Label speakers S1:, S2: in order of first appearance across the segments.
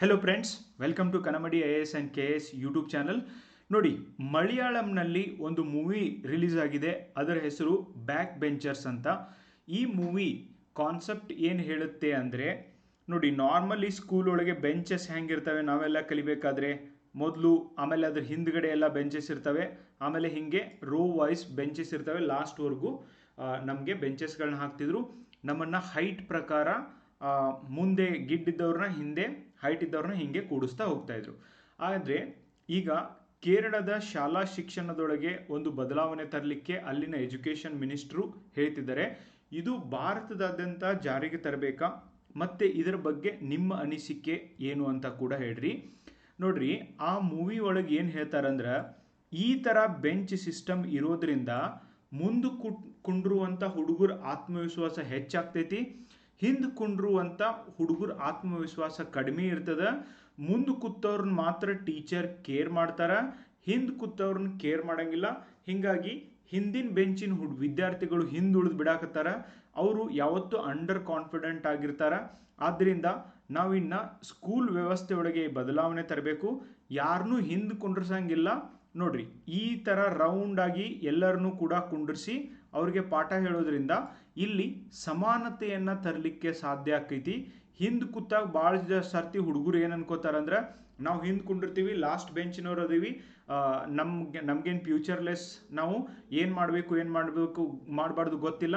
S1: Hello friends welcome to Kanamadi I S and K S YouTube channel ನೋಡಿ, ಮಲಯಾಳಂನಲ್ಲಿ ಒಂದು movie release ಆಗಿದೆ. ಅದರ ಹೆಸರು ಬ್ಯಾಕ್ ಬೆಂಚರ್ಸ್ ಅಂತ. ಈ ಮೂವಿ ಕಾನ್ಸೆಪ್ಟ್ ಏನು ಹೇಳುತ್ತೆ ಅಂದರೆ, ನೋಡಿ ನಾರ್ಮಲಿ ಸ್ಕೂಲ್ ಒಳಗೆ ಬೆಂಚಸ್ ಹೆಂಗಿರ್ತವೆ? ನಾವೆಲ್ಲ ಕಲಿಬೇಕಾದ್ರೆ ಮೊದಲು, ಆಮೇಲೆ ಅದ್ರ ಹಿಂದ್ಗಡೆ ಎಲ್ಲ ಬೆಂಚಸ್ ಇರ್ತವೆ. ಆಮೇಲೆ ಹಿಂಗೆ ರೋ ವೈಸ್ ಬೆಂಚಸ್ ಇರ್ತವೆ. ಲಾಸ್ಟ್ವರೆಗೂ ನಮಗೆ ಬೆಂಚಸ್ಗಳನ್ನ ಹಾಕ್ತಿದ್ರು. ನಮ್ಮನ್ನು ಹೈಟ್ ಪ್ರಕಾರ ಮುಂದೆ ಗಿಡ್ಡಿದ್ದವ್ರನ್ನ ಹಿಂದೆ ಹೈಟ್ ಇದ್ದವ್ರನ್ನ ಹಿಂಗೆ ಕೂಡಿಸ್ತಾ ಹೋಗ್ತಾ ಇದ್ರು. ಆದರೆ ಈಗ ಕೇರಳದ ಶಾಲಾ ಶಿಕ್ಷಣದೊಳಗೆ ಒಂದು ಬದಲಾವಣೆ ತರಲಿಕ್ಕೆ ಅಲ್ಲಿನ ಎಜುಕೇಷನ್ ಮಿನಿಸ್ಟ್ರು ಹೇಳ್ತಿದ್ದಾರೆ. ಇದು ಭಾರತದಾದ್ಯಂತ ಜಾರಿಗೆ ತರಬೇಕಾ? ಮತ್ತೆ ಇದರ ಬಗ್ಗೆ ನಿಮ್ಮ ಅನಿಸಿಕೆ ಏನು ಅಂತ ಕೂಡ ಹೇಳ್ರಿ. ನೋಡ್ರಿ, ಆ ಮೂವಿ ಒಳಗೆ ಏನು ಹೇಳ್ತಾರಂದ್ರೆ, ಈ ಥರ ಬೆಂಚ್ ಸಿಸ್ಟಮ್ ಇರೋದ್ರಿಂದ ಮುಂದೆ ಕುಂಡ್ರುವಂಥ ಹುಡುಗರ ಆತ್ಮವಿಶ್ವಾಸ ಹೆಚ್ಚಾಗ್ತೈತಿ. ಹಿಂದೆ ಕುಂಡ್ರುವಂಥ ಹುಡುಗರ ಆತ್ಮವಿಶ್ವಾಸ ಕಡಿಮೆ ಇರ್ತದ. ಮುಂದೆ ಕೂತವ್ರನ್ನ ಮಾತ್ರ ಟೀಚರ್ ಕೇರ್ ಮಾಡ್ತಾರ. ಹಿಂದ್ ಕೂತವ್ರನ್ನ ಕೇರ್ ಮಾಡಂಗಿಲ್ಲ. ಹಿಂಗಾಗಿ ಹಿಂದಿನ ಬೆಂಚಿನ ಹುಡ್, ವಿದ್ಯಾರ್ಥಿಗಳು ಹಿಂದುಳಿದು ಬಿಡಾಕತ್ತಾರ. ಅವರು ಯಾವತ್ತೂ ಅಂಡರ್ ಕಾನ್ಫಿಡೆಂಟ್ ಆಗಿರ್ತಾರ. ಆದ್ದರಿಂದ ನಾವಿನ್ನ ಸ್ಕೂಲ್ ವ್ಯವಸ್ಥೆ ಒಳಗೆ ಬದಲಾವಣೆ ತರಬೇಕು. ಯಾರನ್ನೂ ಹಿಂದೆ ಕುಂಡ್ರಸಂಗಿಲ್ಲ. ನೋಡ್ರಿ, ಈ ಥರ ರೌಂಡ್ ಆಗಿ ಎಲ್ಲರನ್ನೂ ಕೂಡ ಕುಂಡ್ರಿಸಿ ಅವ್ರಿಗೆ ಪಾಠ ಹೇಳೋದ್ರಿಂದ ಇಲ್ಲಿ ಸಮಾನತೆಯನ್ನು ತರಲಿಕ್ಕೆ ಸಾಧ್ಯ ಆಕೈತಿ. ಹಿಂದೆ ಕೂತಾಗ ಭಾಳ ಸರ್ತಿ ಹುಡುಗರು ಏನು ಅನ್ಕೋತಾರಂದ್ರೆ, ನಾವು ಹಿಂದೆ ಕುಂಡಿರ್ತೀವಿ ಲಾಸ್ಟ್ ಬೆಂಚ್ನವ್ರು ಅದೀವಿ. ನಮ್ಗೆ ನಮ್ಗೇನು ಫ್ಯೂಚರ್ಲೆಸ್ ನಾವು ಏನು ಮಾಡಬೇಕು ಏನು ಮಾಡಬೇಕು, ಮಾಡಬಾರ್ದು ಗೊತ್ತಿಲ್ಲ.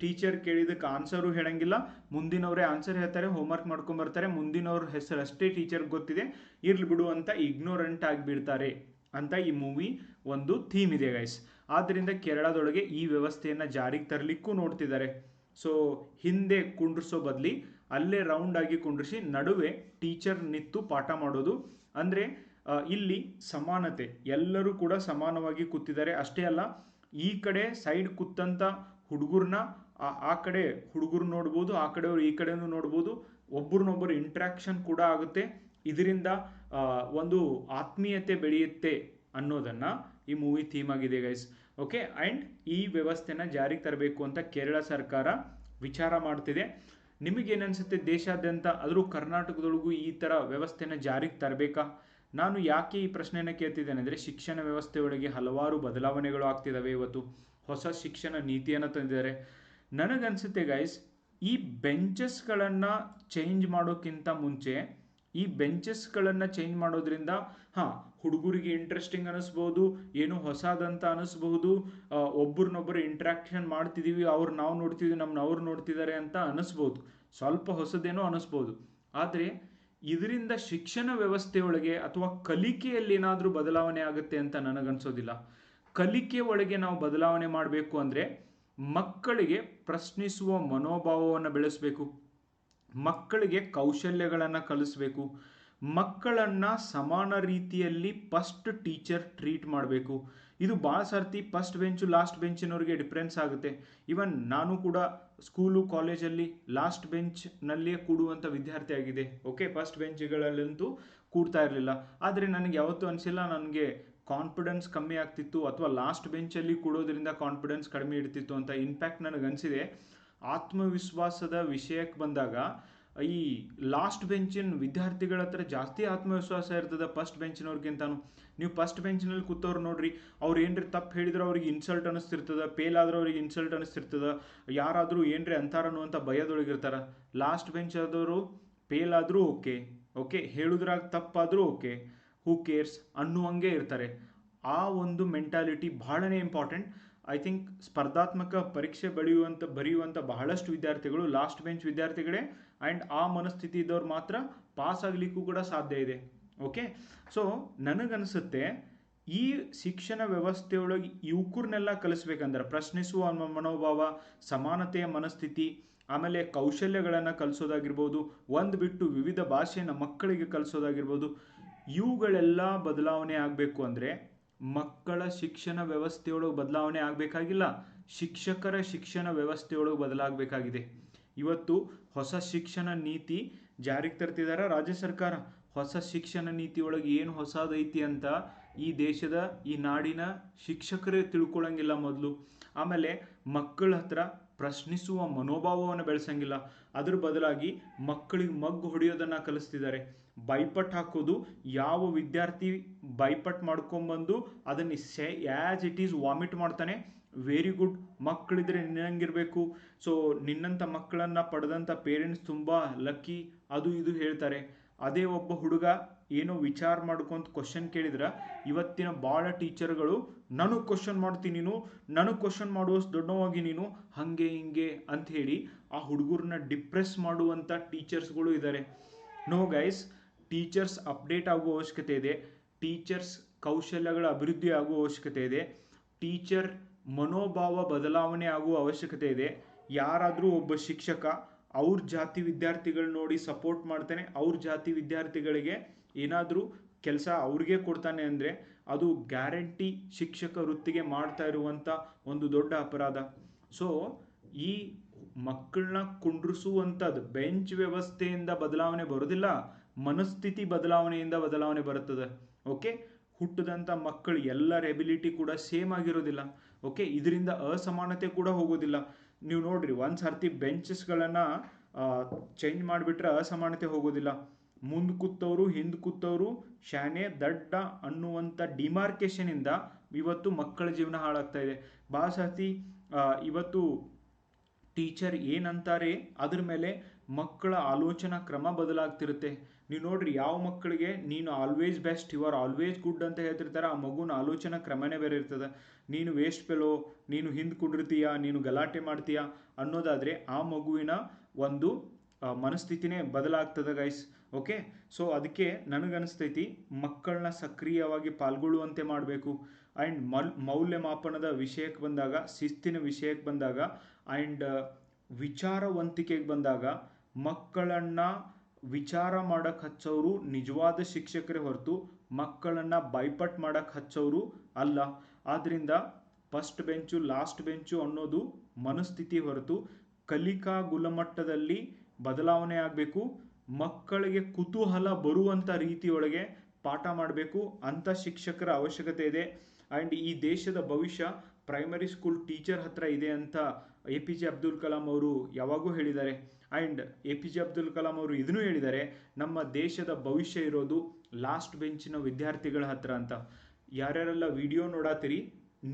S1: ಟೀಚರ್ ಕೇಳಿದಕ್ಕೆ ಆನ್ಸರು ಹೇಳಂಗಿಲ್ಲ. ಮುಂದಿನವರೇ ಆನ್ಸರ್ ಹೇಳ್ತಾರೆ ಹೋಮ್ವರ್ಕ್ ಮಾಡ್ಕೊಂಬರ್ತಾರೆ ಮುಂದಿನವ್ರ ಹೆಸರು ಅಷ್ಟೇ ಟೀಚರ್ಗೆ ಗೊತ್ತಿದೆ. ಇರ್ಲಿ ಬಿಡು ಅಂತ ಇಗ್ನೋರೆಂಟ್ ಆಗಿಬಿಡ್ತಾರೆ ಅಂತ ಈ ಮೂವಿ ಒಂದು ಥೀಮ್ ಇದೆ ಗೈಸ್ ಆದ್ದರಿಂದ ಕೇರಳದೊಳಗೆ ಈ ವ್ಯವಸ್ಥೆಯನ್ನು ಜಾರಿಗೆ ತರಲಿಕ್ಕೂ ನೋಡ್ತಿದ್ದಾರೆ. ಸೊ ಹಿಂದೆ ಕುಂಡ್ರಿಸೋ ಬದಲಿ ಅಲ್ಲೇ ರೌಂಡ್ ಆಗಿ ಕುಂಡ್ರಿಸಿ ನಡುವೆ ಟೀಚರ್ ನಿಂತು ಪಾಠ ಮಾಡೋದು. ಅಂದರೆ ಇಲ್ಲಿ ಸಮಾನತೆ. ಎಲ್ಲರೂ ಕೂಡ ಸಮಾನವಾಗಿ ಕೂತಿದ್ದಾರೆ. ಅಷ್ಟೇ ಅಲ್ಲ, ಈ ಕಡೆ ಸೈಡ್ ಕೂತಂಥ ಹುಡುಗರನ್ನ ಆ ಕಡೆ ಹುಡುಗರು ನೋಡ್ಬೋದು, ಆ ಕಡೆಯವರು ಈ ಕಡೆಯೂ ನೋಡ್ಬೋದು. ಒಬ್ರನ್ನೊಬ್ಬರು ಇಂಟ್ರಾಕ್ಷನ್ ಕೂಡ ಆಗುತ್ತೆ. ಇದರಿಂದ ಒಂದು ಆತ್ಮೀಯತೆ ಬೆಳೆಯುತ್ತೆ ಅನ್ನೋದನ್ನು ಈ ಮೂವಿ ಥೀಮ್ ಆಗಿದೆ ಗೈಸ್ ಓಕೆ ಆ್ಯಂಡ್ ಈ ವ್ಯವಸ್ಥೆನ ಜಾರಿಗೆ ತರಬೇಕು ಅಂತ ಕೇರಳ ಸರ್ಕಾರ ವಿಚಾರ ಮಾಡ್ತಿದೆ. ನಿಮಗೇನನ್ಸುತ್ತೆ ದೇಶಾದ್ಯಂತ, ಆದರೂ ಕರ್ನಾಟಕದೊಳಗೂ ಈ ಥರ ವ್ಯವಸ್ಥೆನ ಜಾರಿಗೆ ತರಬೇಕಾ? ನಾನು ಯಾಕೆ ಈ ಪ್ರಶ್ನೆಯನ್ನು ಕೇಳ್ತಿದ್ದೇನೆ ಅಂದರೆ, ಶಿಕ್ಷಣ ವ್ಯವಸ್ಥೆಯೊಳಗೆ ಹಲವಾರು ಬದಲಾವಣೆಗಳು ಆಗ್ತಿದ್ದಾವೆ ಇವತ್ತು. ಹೊಸ ಶಿಕ್ಷಣ ನೀತಿಯನ್ನು ತಂದಿದ್ದಾರೆ. ನನಗನ್ಸುತ್ತೆ ಗೈಸ್ ಈ ಬೆಂಚಸ್ಗಳನ್ನು ಚೇಂಜ್ ಮಾಡೋಕ್ಕಿಂತ ಮುಂಚೆ ಈ ಬೆಂಚಸ್ಗಳನ್ನು ಚೇಂಜ್ ಮಾಡೋದ್ರಿಂದ, ಹಾಂ, ಹುಡುಗರಿಗೆ ಇಂಟ್ರೆಸ್ಟಿಂಗ್ ಅನಿಸ್ಬೋದು, ಏನು ಹೊಸದಂತ ಅನಿಸ್ಬಹುದು ಒಬ್ರನ್ನೊಬ್ಬರು ಇಂಟ್ರಾಕ್ಷನ್ ಮಾಡ್ತಿದ್ದೀವಿ ಅವ್ರು ನಾವು ನೋಡ್ತಿದ್ದೀವಿ ನಮ್ಮನ್ನ ಅವ್ರು ನೋಡ್ತಿದ್ದಾರೆ ಅಂತ ಅನಿಸ್ಬೋದು. ಸ್ವಲ್ಪ ಹೊಸದೇನೋ ಅನಿಸ್ಬೋದು. ಆದರೆ, ಇದರಿಂದ ಶಿಕ್ಷಣ ವ್ಯವಸ್ಥೆಯೊಳಗೆ ಅಥವಾ ಕಲಿಕೆಯಲ್ಲಿ ಏನಾದರೂ ಬದಲಾವಣೆ ಆಗುತ್ತೆ ಅಂತ ನನಗನ್ಸೋದಿಲ್ಲ. ಕಲಿಕೆ ಒಳಗೆ ನಾವು ಬದಲಾವಣೆ ಮಾಡಬೇಕು ಅಂದರೆ ಮಕ್ಕಳಿಗೆ ಪ್ರಶ್ನಿಸುವ ಮನೋಭಾವವನ್ನು ಬೆಳೆಸಬೇಕು. ಮಕ್ಕಳಿಗೆ ಕೌಶಲ್ಯಗಳನ್ನು ಕಲಿಸ್ಬೇಕು. ಮಕ್ಕಳನ್ನು ಸಮಾನ ರೀತಿಯಲ್ಲಿ ಫಸ್ಟ್ ಟೀಚರ್ ಟ್ರೀಟ್ ಮಾಡಬೇಕು. ಇದು ಭಾಳ ಸರ್ತಿ ಫಸ್ಟ್ ಬೆಂಚು ಲಾಸ್ಟ್ ಬೆಂಚಿನವ್ರಿಗೆ ಡಿಫ್ರೆನ್ಸ್ ಆಗುತ್ತೆ. ಇವನ್ ನಾನು ಕೂಡ ಸ್ಕೂಲು ಕಾಲೇಜಲ್ಲಿ ಲಾಸ್ಟ್ ಬೆಂಚ್ನಲ್ಲಿಯೇ ಕೂಡುವಂಥ ವಿದ್ಯಾರ್ಥಿ ಆಗಿದೆ. ಓಕೆ ಫಸ್ಟ್ ಬೆಂಚ್ಗಳಲ್ಲಂತೂ ಕೂಡ್ತಾ ಇರಲಿಲ್ಲ. ಆದರೆ ನನಗೆ ಯಾವತ್ತೂ ಅನಿಸಿಲ್ಲ ನನಗೆ ಕಾನ್ಫಿಡೆನ್ಸ್ ಕಮ್ಮಿ ಆಗ್ತಿತ್ತು, ಅಥವಾ ಲಾಸ್ಟ್ ಬೆಂಚಲ್ಲಿ ಕೂಡೋದ್ರಿಂದ ಕಾನ್ಫಿಡೆನ್ಸ್ ಕಡಿಮೆ ಇಡ್ತಿತ್ತು ಅಂತ. ಇನ್ಫ್ಯಾಕ್ಟ್ ನನಗನ್ಸಿದೆ. ಆತ್ಮವಿಶ್ವಾಸದ ವಿಷಯಕ್ಕೆ ಬಂದಾಗ, ಈ ಲಾಸ್ಟ್ ಬೆಂಚಿನ ವಿದ್ಯಾರ್ಥಿಗಳ ಹತ್ರ ಜಾಸ್ತಿ ಆತ್ಮವಿಶ್ವಾಸ ಇರ್ತದೆ ಫಸ್ಟ್ ಬೆಂಚಿನವ್ರಿಗಿಂತಾನು ನೀವು ಫಸ್ಟ್ ಬೆಂಚಿನಲ್ಲಿ ಕೂತವ್ರು ನೋಡ್ರಿ, ಅವ್ರು ಏನ್ರಿ ತಪ್ಪು ಹೇಳಿದ್ರೆ ಅವ್ರಿಗೆ ಇನ್ಸಲ್ಟ್ ಅನಿಸ್ತಿರ್ತದೆ ಫೇಲ್ ಆದ್ರೆ ಅವ್ರಿಗೆ ಇನ್ಸಲ್ಟ್ ಅನಿಸ್ತಿರ್ತದೆ. ಯಾರಾದರೂ ಏನ್ರಿ ಅಂತಾರನು ಅಂತ ಭಯದೊಳಗಿರ್ತಾರ. ಲಾಸ್ಟ್ ಬೆಂಚ್ ಆದವರು ಫೇಲ್ ಆದರೂ ಓಕೆ ಓಕೆ ಹೇಳಿದ್ರಾಗ ತಪ್ಪಾದರೂ ಓಕೆ ಹೂ ಕೇರ್ಸ್ ಅನ್ನುವಂಗೆ ಇರ್ತಾರೆ. ಆ ಒಂದು ಮೆಂಟಾಲಿಟಿ ಬಹಳನೇ ಇಂಪಾರ್ಟೆಂಟ್ ಐ ಥಿಂಕ್ ಸ್ಪರ್ಧಾತ್ಮಕ ಪರೀಕ್ಷೆ ಬರೆಯುವಂಥ ಬರೆಯುವಂಥ ಬಹಳಷ್ಟು ವಿದ್ಯಾರ್ಥಿಗಳು ಲಾಸ್ಟ್ ಬೆಂಚ್ ವಿದ್ಯಾರ್ಥಿಗಳೇ ಆ್ಯಂಡ್ ಆ ಮನಸ್ಥಿತಿ ಇದ್ದವ್ರು ಮಾತ್ರ ಪಾಸ್ ಆಗಲಿಕ್ಕೂ ಕೂಡ ಸಾಧ್ಯ ಇದೆ. ಓಕೆ ಸೊ ನನಗನ್ಸುತ್ತೆ, ಈ ಶಿಕ್ಷಣ ವ್ಯವಸ್ಥೆಯೊಳಗೆ ಯುವಕರನ್ನೆಲ್ಲ ಕಲಿಸ್ಬೇಕಂದ್ರೆ ಪ್ರಶ್ನಿಸುವ ಮನೋಭಾವ, ಸಮಾನತೆಯ ಮನಸ್ಥಿತಿ, ಆಮೇಲೆ ಕೌಶಲ್ಯಗಳನ್ನು ಕಲಿಸೋದಾಗಿರ್ಬೋದು, ಒಂದು ಬಿಟ್ಟು ವಿವಿಧ ಭಾಷೆಯನ್ನು ಮಕ್ಕಳಿಗೆ ಕಲಿಸೋದಾಗಿರ್ಬೋದು, ಇವುಗಳೆಲ್ಲ ಬದಲಾವಣೆ ಆಗಬೇಕು ಅಂದರೆ ಮಕ್ಕಳ ಶಿಕ್ಷಣ ವ್ಯವಸ್ಥೆಯೊಳಗೆ ಬದಲಾವಣೆ ಆಗಬೇಕಾಗಿಲ್ಲ. ಶಿಕ್ಷಕರ ಶಿಕ್ಷಣ ವ್ಯವಸ್ಥೆಯೊಳಗೆ ಬದಲಾಗಬೇಕಾಗಿದೆ. ಇವತ್ತು ಹೊಸ ಶಿಕ್ಷಣ ನೀತಿ ಜಾರಿಗೆ ತರ್ತಿದ್ದಾರೆ ರಾಜ್ಯ ಸರ್ಕಾರ. ಹೊಸ ಶಿಕ್ಷಣ ನೀತಿಯೊಳಗೆ ಏನು ಹೊಸದೈತಿ ಅಂತ ಈ ದೇಶದ, ಈ ನಾಡಿನ ಶಿಕ್ಷಕರೇ ತಿಳ್ಕೊಳಂಗಿಲ್ಲ ಮೊದಲು. ಆಮೇಲೆ ಮಕ್ಕಳ ಹತ್ರ ಪ್ರಶ್ನಿಸುವ ಮನೋಭಾವವನ್ನು ಬೆಳೆಸಂಗಿಲ್ಲ. ಅದ್ರ ಬದಲಾಗಿ ಮಕ್ಕಳಿಗೆ ಮಗ್ಗು ಹೊಡೆಯೋದನ್ನು ಕಲಿಸ್ತಿದ್ದಾರೆ. ಬೈಪಟ್ ಹಾಕೋದು ಯಾವ ವಿದ್ಯಾರ್ಥಿ ಬೈಪಟ್ ಮಾಡ್ಕೊಂಬಂದು ಅದನ್ನು say as it is vomit ಮಾಡ್ತಾನೆ ವೆರಿ ಗುಡ್ ಮಕ್ಕಳಿದ್ರೆ ನಿನ್ನಂಗಿರಬೇಕು. ಸೊ ನಿನ್ನಂಥ ಮಕ್ಕಳನ್ನು ಪಡೆದಂಥ ಪೇರೆಂಟ್ಸ್ ತುಂಬ ಲಕ್ಕಿ ಅದು ಇದು ಹೇಳ್ತಾರೆ. ಅದೇ ಒಬ್ಬ ಹುಡುಗ ಏನೋ ವಿಚಾರ ಮಾಡ್ಕೊಂತ ಕ್ವಶನ್ ಕೇಳಿದ್ರೆ, ಇವತ್ತಿನ ಭಾಳ ಟೀಚರ್ಗಳು ನನಗೆ ಕ್ವಶನ್ ಮಾಡ್ತೀನಿ ನೀನು, ನನಗೆ ಕ್ವಶನ್ ಮಾಡುವಷ್ಟು ದೊಡ್ಡವಾಗಿ ನೀನು, ಹಾಗೆ ಹಿಂಗೆ ಅಂತ ಹೇಳಿ ಆ ಹುಡುಗರನ್ನ ಡಿಪ್ರೆಸ್ ಮಾಡುವಂಥ ಟೀಚರ್ಸ್ಗಳು ಇದ್ದಾರೆ ನೋ ಗೈಸ್ ಟೀಚರ್ಸ್ ಅಪ್ಡೇಟ್ ಆಗುವ ಅವಶ್ಯಕತೆ ಇದೆ. ಟೀಚರ್ಸ್ ಕೌಶಲ್ಯಗಳ ಅಭಿವೃದ್ಧಿ ಆಗುವ ಅವಶ್ಯಕತೆ ಇದೆ. ಟೀಚರ್ ಮನೋಭಾವ ಬದಲಾವಣೆ ಆಗುವ ಅವಶ್ಯಕತೆ ಇದೆ. ಯಾರಾದರೂ ಒಬ್ಬ ಶಿಕ್ಷಕ, ಅವ್ರ ಜಾತಿ ವಿದ್ಯಾರ್ಥಿಗಳು ನೋಡಿ ಸಪೋರ್ಟ್ ಮಾಡ್ತಾನೆ, ಅವ್ರ ಜಾತಿ ವಿದ್ಯಾರ್ಥಿಗಳಿಗೆ ಏನಾದರೂ ಕೆಲಸ ಅವ್ರಿಗೆ ಕೊಡ್ತಾನೆ ಅಂದರೆ ಅದು ಗ್ಯಾರಂಟಿ ಶಿಕ್ಷಕ ವೃತ್ತಿಗೆ ಮಾಡ್ತಾ ಇರುವಂಥ ಒಂದು ದೊಡ್ಡ ಅಪರಾಧ. ಸೊ ಈ ಮಕ್ಕಳನ್ನ ಕುಂಡ್ರಿಸುವಂಥದ್ದು ಬೆಂಚ್ ವ್ಯವಸ್ಥೆಯಿಂದ ಬದಲಾವಣೆ ಬರೋದಿಲ್ಲ, ಮನಸ್ಥಿತಿ ಬದಲಾವಣೆಯಿಂದ ಬದಲಾವಣೆ ಬರುತ್ತದೆ. ಓಕೆ ಹುಟ್ಟಿದಂಥ ಮಕ್ಕಳು ಎಲ್ಲರ ಎಬಿಲಿಟಿ ಕೂಡ ಸೇಮ್ ಆಗಿರೋದಿಲ್ಲ. ಓಕೆ ಇದರಿಂದ ಅಸಮಾನತೆ ಕೂಡ ಹೋಗೋದಿಲ್ಲ. ನೀವು ನೋಡ್ರಿ ಒಂದು ಸರ್ತಿ ಬೆಂಚಸ್ಗಳನ್ನು ಚೇಂಜ್ ಮಾಡಿಬಿಟ್ರೆ ಅಸಮಾನತೆ ಹೋಗೋದಿಲ್ಲ. ಮುಂದೆ ಕೂತವರು, ಹಿಂದೆ ಕೂತವರು ಶಾನೆ ದಡ್ಡ ಅನ್ನುವಂಥ ಡಿಮಾರ್ಕೇಶನಿಂದ ಇವತ್ತು ಮಕ್ಕಳ ಜೀವನ ಹಾಳಾಗ್ತಾ ಇದೆ. ಇವತ್ತು ಟೀಚರ್ ಏನಂತಾರೆ, ಅದ್ರ ಮೇಲೆ ಮಕ್ಕಳ ಆಲೋಚನಾ ಕ್ರಮ ಬದಲಾಗ್ತಿರುತ್ತೆ. ನೀವು ನೋಡ್ರಿ, ಯಾವ ಮಕ್ಕಳಿಗೆ ನೀನು always best you are always good ಅಂತ ಹೇಳ್ತಿರ್ತಾರೆ, ಆ ಮಗುನ ಆಲೋಚನಾ ಕ್ರಮನೇ ಬೇರೆ ಇರ್ತದೆ. ನೀನು ವೇಸ್ಟ್ ಪೆಲೋ ನೀನು ಹಿಂದೆ ಕುಡಿರ್ತೀಯ, ನೀನು ಗಲಾಟೆ ಮಾಡ್ತೀಯಾ ಅನ್ನೋದಾದರೆ ಆ ಮಗುವಿನ ಒಂದು ಮನಸ್ಥಿತಿನೇ ಬದಲಾಗ್ತದೆ ಗೈಸ್ ಓಕೆ ಸೊ ಅದಕ್ಕೆ ನನಗನ್ನಿಸ್ತೈತಿ ಮಕ್ಕಳನ್ನ ಸಕ್ರಿಯವಾಗಿ ಪಾಲ್ಗೊಳ್ಳುವಂತೆ ಮಾಡಬೇಕು. ಆ್ಯಂಡ್ ಮಲ್, ಮೌಲ್ಯಮಾಪನದ ವಿಷಯಕ್ಕೆ ಬಂದಾಗ, ಶಿಸ್ತಿನ ವಿಷಯಕ್ಕೆ ಬಂದಾಗ ಆ್ಯಂಡ್ ವಿಚಾರವಂತಿಕೆಗೆ ಬಂದಾಗ, ಮಕ್ಕಳನ್ನು ವಿಚಾರ ಮಾಡಕ್ಕೆ ಹಚ್ಚೋರು ನಿಜವಾದ ಶಿಕ್ಷಕರೇ ಹೊರತು, ಮಕ್ಕಳನ್ನು ಬೈಪಟ್ ಮಾಡಕ್ಕೆ ಹಚ್ಚೋರು ಅಲ್ಲ. ಆದ್ದರಿಂದ ಫಸ್ಟ್ ಬೆಂಚು ಲಾಸ್ಟ್ ಬೆಂಚು ಅನ್ನೋದು ಮನಸ್ಥಿತಿ ಹೊರತು ಕಲಿಕಾ ಗುಣಮಟ್ಟದಲ್ಲಿ ಬದಲಾವಣೆ ಆಗಬೇಕು. ಮಕ್ಕಳಿಗೆ ಕುತೂಹಲ ಬರುವಂಥ ರೀತಿಯೊಳಗೆ ಪಾಠ ಮಾಡಬೇಕು. ಅಂಥ ಶಿಕ್ಷಕರ ಅವಶ್ಯಕತೆ ಇದೆ. ಆ್ಯಂಡ್ ಈ ದೇಶದ ಭವಿಷ್ಯ ಪ್ರೈಮರಿ ಸ್ಕೂಲ್ ಟೀಚರ್ ಹತ್ರ ಇದೆ ಅಂತ A P J Abdul Kalam ಅವರು ಯಾವಾಗೂ ಹೇಳಿದ್ದಾರೆ. And A P J Abdul Kalam ಅವರು ಇದನ್ನು ಹೇಳಿದ್ದಾರೆ, ನಮ್ಮ ದೇಶದ ಭವಿಷ್ಯ ಇರೋದು ಲಾಸ್ಟ್ ಬೆಂಚಿನ ವಿದ್ಯಾರ್ಥಿಗಳ ಹತ್ರ ಅಂತ. ಯಾರ್ಯಾರೆಲ್ಲ ವಿಡಿಯೋ ನೋಡಾತೀರಿ,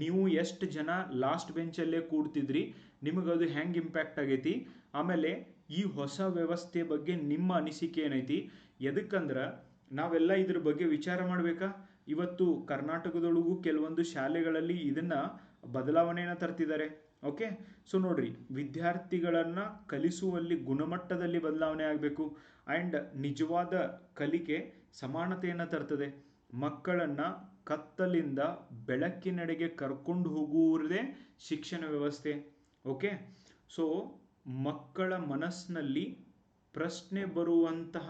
S1: ನೀವು ಎಷ್ಟು ಜನ ಲಾಸ್ಟ್ ಬೆಂಚಲ್ಲೇ ಕೂಡ್ತಿದ್ರಿ, ನಿಮಗದು ಹೆಂಗೆ ಇಂಪ್ಯಾಕ್ಟ್ ಆಗೈತಿ. ಆಮೇಲೆ ಈ ಹೊಸ ವ್ಯವಸ್ಥೆ ಬಗ್ಗೆ ನಿಮ್ಮ ಅನಿಸಿಕೆ ಏನೈತಿ? ಎದಕ್ಕಂದ್ರೆ ನಾವೆಲ್ಲ ಇದ್ರ ಬಗ್ಗೆ ವಿಚಾರ ಮಾಡಬೇಕಾ? ಇವತ್ತು ಕರ್ನಾಟಕದೊಳಗೂ ಕೆಲವೊಂದು ಶಾಲೆಗಳಲ್ಲಿ ಇದನ್ನು ಬದಲಾವಣೆಯನ್ನು ತರ್ತಿದ್ದಾರೆ ಓಕೆ? ಸೊ ನೋಡ್ರಿ, ವಿದ್ಯಾರ್ಥಿಗಳನ್ನು ಕಲಿಸುವಲ್ಲಿ ಗುಣಮಟ್ಟದಲ್ಲಿ ಬದಲಾವಣೆ ಆಗಬೇಕು. ಆ್ಯಂಡ್ ನಿಜವಾದ ಕಲಿಕೆ ಸಮಾನತೆಯನ್ನು ತರ್ತದೆ. ಮಕ್ಕಳನ್ನು ಕತ್ತಲಿಂದ ಬೆಳಕಿನೆಡೆಗೆ ಕರ್ಕೊಂಡು ಹೋಗುವುದೇ ಶಿಕ್ಷಣ ವ್ಯವಸ್ಥೆ. ಓಕೆ? ಸೊ ಮಕ್ಕಳ ಮನಸ್ಸಿನಲ್ಲಿ ಪ್ರಶ್ನೆ ಬರುವಂತಹ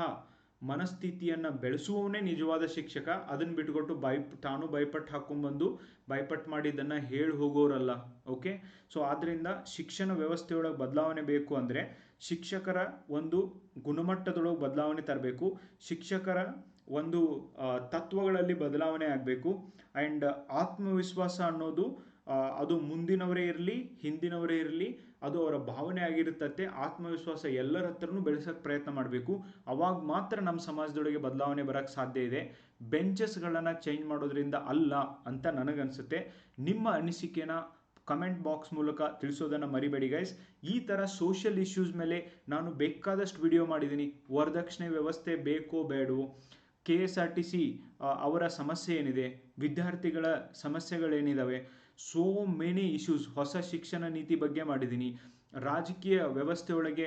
S1: ಮನಸ್ಥಿತಿಯನ್ನು ಬೆಳೆಸುವವನೇ ನಿಜವಾದ ಶಿಕ್ಷಕ. ಅದನ್ನು ಬಿಟ್ಕೊಟ್ಟು ಬೈ ತಾನು ಬೈಪಟ್ಟು ಹಾಕ್ಕೊಂಡ್ಬಂದು ಬೈಪಟ್ ಮಾಡಿದ್ದನ್ನು ಹೇಳಿ ಹೋಗೋರಲ್ಲ ಓಕೆ ಸೊ ಆದ್ದರಿಂದ ಶಿಕ್ಷಣ ವ್ಯವಸ್ಥೆಯೊಳಗೆ ಬದಲಾವಣೆ ಬೇಕು ಅಂದರೆ ಶಿಕ್ಷಕರ ಒಂದು ಗುಣಮಟ್ಟದೊಳಗೆ ಬದಲಾವಣೆ ತರಬೇಕು. ಶಿಕ್ಷಕರ ಒಂದು ತತ್ವಗಳಲ್ಲಿ ಬದಲಾವಣೆ ಆಗಬೇಕು. ಆ್ಯಂಡ್ ಆತ್ಮವಿಶ್ವಾಸ ಅನ್ನೋದು ಅದು ಮುಂದಿನವರೇ ಇರಲಿ, ಹಿಂದಿನವರೇ ಇರಲಿ ಅದು ಅವರ ಭಾವನೆ ಆಗಿರುತ್ತತ್ತೆ ಆತ್ಮವಿಶ್ವಾಸ ಎಲ್ಲರ ಹತ್ರನೂ ಬೆಳೆಸೋಕ್ಕೆ ಪ್ರಯತ್ನ ಮಾಡಬೇಕು. ಅವಾಗ ಮಾತ್ರ ನಮ್ಮ ಸಮಾಜದೊಳಗೆ ಬದಲಾವಣೆ ಬರೋಕ್ಕೆ ಸಾಧ್ಯ ಇದೆ. ಬೆಂಚಸ್ಗಳನ್ನು ಚೇಂಜ್ ಮಾಡೋದ್ರಿಂದ ಅಲ್ಲ ಅಂತ ನನಗನ್ಸುತ್ತೆ. ನಿಮ್ಮ ಅನಿಸಿಕೆನ ಕಮೆಂಟ್ ಬಾಕ್ಸ್ ಮೂಲಕ ತಿಳಿಸೋದನ್ನು ಮರಿಬೇಡಿ ಗೈಸ್ ಈ ಥರ ಸೋಷಿಯಲ್ ಇಶ್ಯೂಸ್ ಮೇಲೆ ನಾನು ಬೇಕಾದಷ್ಟು ವಿಡಿಯೋ ಮಾಡಿದ್ದೀನಿ ವರದಕ್ಷಿಣೆ ವ್ಯವಸ್ಥೆ ಬೇಕೋ ಬೇಡೋ K S R T C ಅವರ ಸಮಸ್ಯೆ ಏನಿದೆ, ವಿದ್ಯಾರ್ಥಿಗಳ ಸಮಸ್ಯೆಗಳೇನಿದ್ದಾವೆ ಸೋ ಮೆನಿ ಇಶ್ಯೂಸ್ ಹೊಸ ಶಿಕ್ಷಣ ನೀತಿ ಬಗ್ಗೆ ಮಾಡಿದ್ದೀನಿ. ರಾಜಕೀಯ ವ್ಯವಸ್ಥೆಯೊಳಗೆ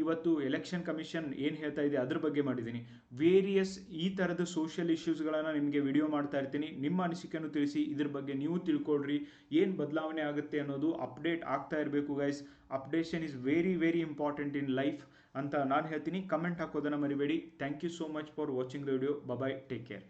S1: ಇವತ್ತು ಎಲೆಕ್ಷನ್ ಕಮಿಷನ್ ಏನು ಹೇಳ್ತಾ ಇದೆ ಅದ್ರ ಬಗ್ಗೆ ಮಾಡಿದ್ದೀನಿ. ವೇರಿಯಸ್ ಈ ಥರದ ಸೋಷಿಯಲ್ ಇಶ್ಯೂಸ್ಗಳನ್ನು ನಿಮಗೆ ವಿಡಿಯೋ ಮಾಡ್ತಾ ಇರ್ತೀನಿ. ನಿಮ್ಮ ಅನಿಸಿಕೆಯನ್ನು ತಿಳಿಸಿ, ಇದ್ರ ಬಗ್ಗೆ ನೀವು ತಿಳ್ಕೊಳ್ರಿ. ಏನು ಬದಲಾವಣೆ ಆಗುತ್ತೆ ಅನ್ನೋದು ಅಪ್ಡೇಟ್ ಆಗ್ತಾ ಇರಬೇಕು guys updation is very very important in life ಅಂತ ನಾನು ಹೇಳ್ತೀನಿ. ಕಮೆಂಟ್ ಹಾಕೋದನ್ನು ಮರಿಬೇಡಿ. Thank you so much for watching the video bye take care